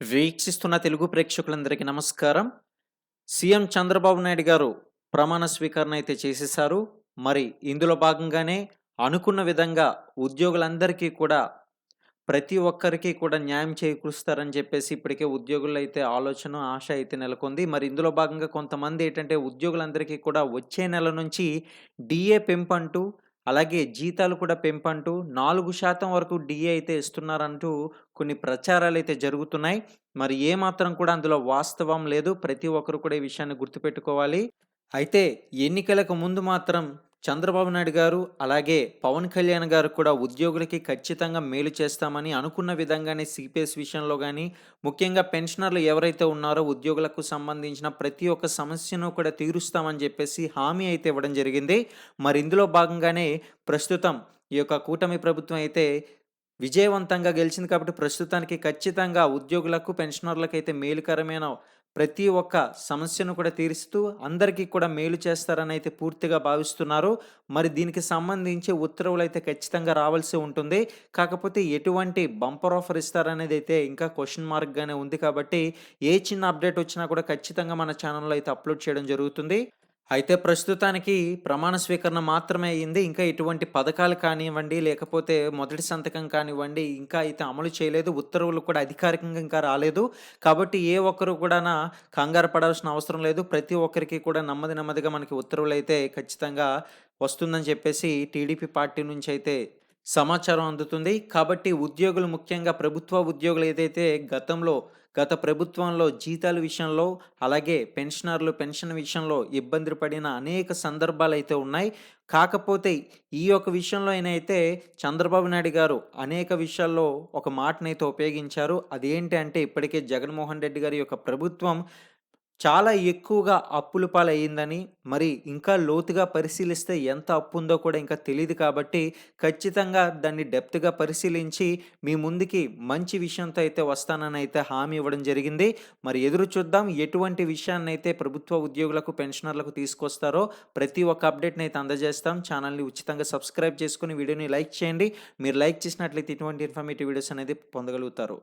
వీక్షిస్తున్న తెలుగు ప్రేక్షకులందరికీ నమస్కారం. సీఎం చంద్రబాబు నాయుడు గారు ప్రమాణ స్వీకరణ అయితే చేసేశారు. మరి ఇందులో భాగంగానే అనుకున్న విధంగా ఉద్యోగులందరికీ కూడా ప్రతి ఒక్కరికి కూడా న్యాయం చేకూరుస్తారని చెప్పేసి ఇప్పటికే ఉద్యోగులు అయితే ఆలోచన ఆశ అయితే నెలకొంది. మరి ఇందులో భాగంగా కొంతమంది ఏంటంటే ఉద్యోగులందరికీ కూడా వచ్చే నెల నుంచి డిఏ అంటూ అలాగే జీతాలు కూడా పెంపంటూ నాలుగు శాతం వరకు డిఏ అయితే ఇస్తున్నారంటూ కొన్ని ప్రచారాలు అయితే జరుగుతున్నాయి. మరి ఏమాత్రం కూడా అందులో వాస్తవం లేదు. ప్రతి ఒక్కరు కూడా ఈ విషయాన్ని గుర్తుపెట్టుకోవాలి. అయితే ఎన్నికలకు ముందు మాత్రం చంద్రబాబు నాయుడు గారు అలాగే పవన్ కళ్యాణ్ గారు కూడా ఉద్యోగులకి ఖచ్చితంగా మేలు చేస్తామని అనుకున్న విధంగానే సిపిఎస్ విషయంలో కానీ ముఖ్యంగా పెన్షనర్లు ఎవరైతే ఉన్నారో ఉద్యోగులకు సంబంధించిన ప్రతి ఒక్క సమస్యను కూడా తీరుస్తామని చెప్పేసి హామీ అయితే ఇవ్వడం జరిగింది. మరి ఇందులో భాగంగానే ప్రస్తుతం ఈ యొక్క కూటమి ప్రభుత్వం అయితే విజయవంతంగా గెలిచింది కాబట్టి ప్రస్తుతానికి ఖచ్చితంగా ఉద్యోగులకు పెన్షనర్లకు అయితే మేలుకరమైన ప్రతి ఒక్క సమస్యను కూడా తీరుస్తూ అందరికీ కూడా మేలు చేస్తారని అయితే పూర్తిగా భావిస్తున్నారు. మరి దీనికి సంబంధించి ఉత్తర్వులు అయితే ఖచ్చితంగా రావాల్సి ఉంటుంది. కాకపోతే ఎటువంటి బంపర్ ఆఫర్ ఇస్తారనేది అయితే ఇంకా క్వశ్చన్ మార్క్గానే ఉంది కాబట్టి ఏ చిన్న అప్డేట్ వచ్చినా కూడా ఖచ్చితంగా మన ఛానల్లో అయితే అప్లోడ్ చేయడం జరుగుతుంది. అయితే ప్రస్తుతానికి ప్రమాణ స్వీకరణ మాత్రమే అయింది ఇంకా ఎటువంటి పథకాలు కానివ్వండి లేకపోతే మొదటి సంతకం కానివ్వండి ఇంకా అయితే అమలు చేయలేదు. ఉత్తర్వులు కూడా అధికారికంగా ఇంకా రాలేదు. కాబట్టి ఏ ఒక్కరు కూడా కంగారు పడాల్సిన అవసరం లేదు. ప్రతి ఒక్కరికి కూడా నెమ్మది నెమ్మదిగా మనకి ఉత్తర్వులు అయితే ఖచ్చితంగా వస్తుందని చెప్పేసి టీడీపీ పార్టీ నుంచి అయితే సమాచారం అందుతుంది. కాబట్టి ఉద్యోగులు ముఖ్యంగా ప్రభుత్వ ఉద్యోగులు ఏదైతే గతంలో గత ప్రభుత్వంలో జీతాల విషయంలో అలాగే పెన్షనర్లు పెన్షన్ విషయంలో ఇబ్బంది పడిన అనేక సందర్భాలు అయితే ఉన్నాయి. కాకపోతే ఈ యొక్క విషయంలో అయితే చంద్రబాబు నాయుడు గారు అనేక విషయాల్లో ఒక మాటనైతే ఉపయోగించారు. అదేంటి అంటే ఇప్పటికే జగన్మోహన్ రెడ్డి గారి యొక్క ప్రభుత్వం చాలా ఎక్కువగా అప్పుల పాలయ్యిందని, మరి ఇంకా లోతుగా పరిశీలిస్తే ఎంత అప్పు ఉందో కూడా ఇంకా తెలీదు కాబట్టి, ఖచ్చితంగా దాన్ని డెప్త్‌గా పరిశీలించి, మీ ముందుకి మంచి విషయంతో అయితే వస్తానని అయితే హామీ ఇవ్వడం జరిగింది. మరి ఎదురు చూద్దాం. ఎటువంటి విషయాన్నైతే ప్రభుత్వ ఉద్యోగులకు, పెన్షనర్లకు తీసుకొస్తారో ప్రతి ఒక్క అప్డేట్‌నైతే అందజేస్తాం. ఛానల్‌ని ఉచితంగా సబ్స్క్రైబ్ చేసుకొని వీడియోని లైక్ చేయండి. మీరు లైక్ చేసినట్లయితే ఇటువంటి ఇన్ఫర్మేటివ్ వీడియోస్ అనేది పొందగలుగుతారు.